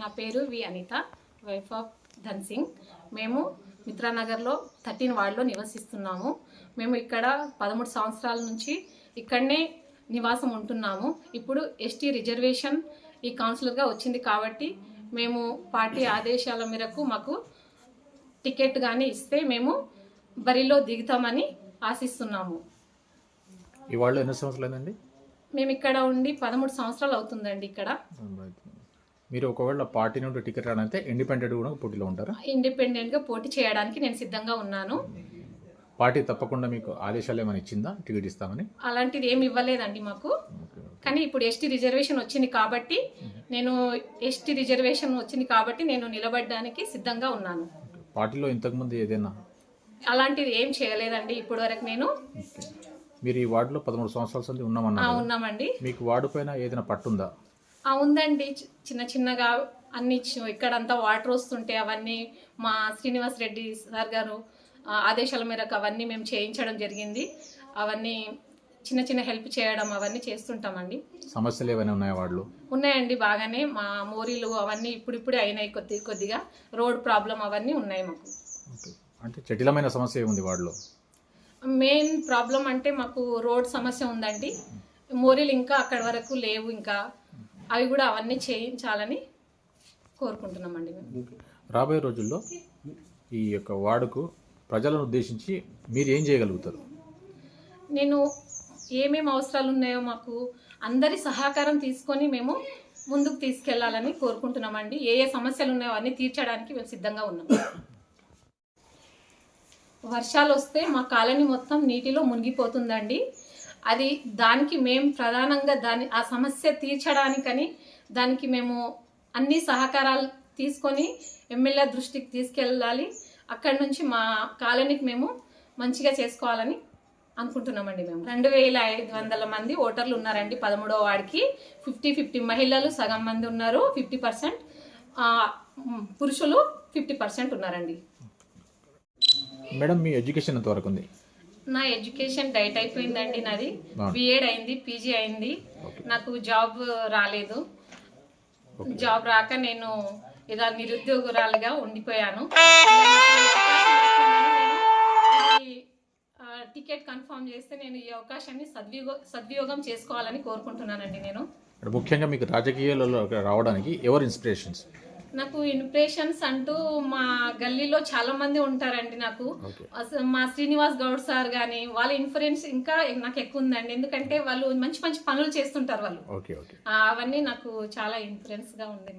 నా పేరు V Anitha wife of Dhan Singh. మేము మిత్రానగర్లో థర్టీన్ వార్డులో నివసిస్తున్నాము. మేము ఇక్కడ పదమూడు సంవత్సరాల నుంచి ఇక్కడనే నివాసం ఉంటున్నాము. ఇప్పుడు ఎస్టీ రిజర్వేషన్ ఈ కౌన్సిలర్గా వచ్చింది కాబట్టి మేము పార్టీ ఆదేశాల మేరకు మాకు టికెట్ కానీ ఇస్తే మేము బరిలో దిగుతామని ఆశిస్తున్నాము. ఈ వాళ్ళు ఎన్ని సంవత్సరాలు మేము ఇక్కడ ఉండి పదమూడు సంవత్సరాలు అవుతుందండి ఇక్కడ. మీరు ఒకవేళ పార్టీ నుండి టికెట్ రానంటే ఇండిపెండెంట్ కూడా పోటీలో ఉంటారా? ఇండిపెండెంట్గా పోటీ చేయడానికి నేను సిద్ధంగా ఉన్నాను. పార్టీ తప్పకుండా మీకు ఆదేశాలు ఏమైనా ఇచ్చిందా? టికెట్ ఇస్తామని? అలాంటిది ఏమి ఇవ్వలేదండి మాకు. కానీ ఇప్పుడు ఎస్టీ రిజర్వేషన్ వచ్చింది కాబట్టి నేను ఎస్టీ రిజర్వేషన్ వచ్చింది కాబట్టి నేను నిలబడడానికి సిద్ధంగా ఉన్నాను. పార్టీలో ఇంతకుముందు ఏదైనా? అలాంటిది ఏం చేయలేదండి ఇప్పటి వరకు నేను. మీరు ఈ వార్డులో పదమూడు సంవత్సరాల సంది ఉన్నామన్నారు. ఉన్నామండి. మీకు వార్డు పైన ఏదైనా పట్టుందా? ఉందండి. చిన్న చిన్నగా అన్ని ఇక్కడంతా వాటర్ వస్తుంటే అవన్నీ మా శ్రీనివాస్ రెడ్డి సార్ గారు ఆదేశాల మేరకు అవన్నీ మేము చేయించడం జరిగింది. అవన్నీ చిన్న చిన్న హెల్ప్ చేయడం అవన్నీ చేస్తుంటామండి. సమస్యలు ఏమైనా ఉన్నాయా వార్డులో? ఉన్నాయండి బాగానే. మా మోరీలు అవన్నీ ఇప్పుడిప్పుడే అయినాయి కొద్ది కొద్దిగా. రోడ్ ప్రాబ్లం అవన్నీ ఉన్నాయి మాకు. అంటే జటిలమైన సమస్య ఏముంది వార్డులో? మెయిన్ ప్రాబ్లం అంటే మాకు రోడ్ సమస్య ఉందండి. మోరీలు ఇంకా అక్కడి వరకు లేవు ఇంకా. అవి కూడా అవన్నీ చేయించాలని కోరుకుంటున్నామండి మేము. రాబోయే రోజుల్లో ఈ యొక్క వార్డుకు ప్రజలను ఉద్దేశించి మీరు ఏం చేయగలుగుతారు? నేను ఏమేమి అవసరాలు ఉన్నాయో మాకు అందరి సహకారం తీసుకొని మేము ముందుకు తీసుకెళ్ళాలని కోరుకుంటున్నామండి. ఏ ఏ సమస్యలు ఉన్నాయో అన్నీ తీర్చడానికి మేము సిద్ధంగా ఉన్నాం. వర్షాలు వస్తే మా కాలనీ మొత్తం నీటిలో మునిగిపోతుందండి. అది దానికి మేము ప్రధానంగా దాని ఆ సమస్య తీర్చడానికని దానికి మేము అన్ని సహకారాలు తీసుకొని ఎమ్మెల్యే దృష్టికి తీసుకెళ్ళాలి. అక్కడి నుంచి మా కాలనీకి మేము మంచిగా చేసుకోవాలని అనుకుంటున్నామండి మేము. రెండు వేల ఐదు వందల మంది ఓటర్లు ఉన్నారండి పదమూడవ వాడికి ఫిఫ్టీ ఫిఫ్టీ మహిళలు సగం మంది ఉన్నారు ఫిఫ్టీ పర్సెంట్ పురుషులు ఫిఫ్టీ పర్సెంట్ ఉన్నారండి. మేడం మీ ఎడ్యుకేషన్ ఎంతవరకు ఉంది? నా ఎడ్యుకేషన్ డైట్ అయిపోయిందండి నాది. బిఎడ్ అయింది పీజీ అయింది. నాకు జాబ్ రాలేదు. జాబ్ రాక నేను ఇలా నిరుద్యోగురాలుగా ఉండిపోయాను టికెట్ కన్ఫర్మ్ చేస్తే నేను ఈ అవకాశాన్ని సద్వియోగం చేసుకోవాలని కోరుకుంటున్నానండి నేను ముఖ్యంగా మీకు రాజకీయాలలో రావడానికి ఎవరు ఇన్స్పిరేషన్స్ నాకు ఇంప్రెషన్స్ అంటూ మా గల్లీలో చాలా మంది ఉంటారండి నాకు. మా శ్రీనివాస్ గౌడ్ సార్ కానీ వాళ్ళ ఇన్ఫ్లుయెన్స్ ఇంకా నాకు ఎక్కువ ఉందండి. ఎందుకంటే వాళ్ళు మంచి మంచి పనులు చేస్తుంటారు వాళ్ళు. అవన్నీ నాకు చాలా ఇన్ఫ్లుయెన్స్గా ఉంది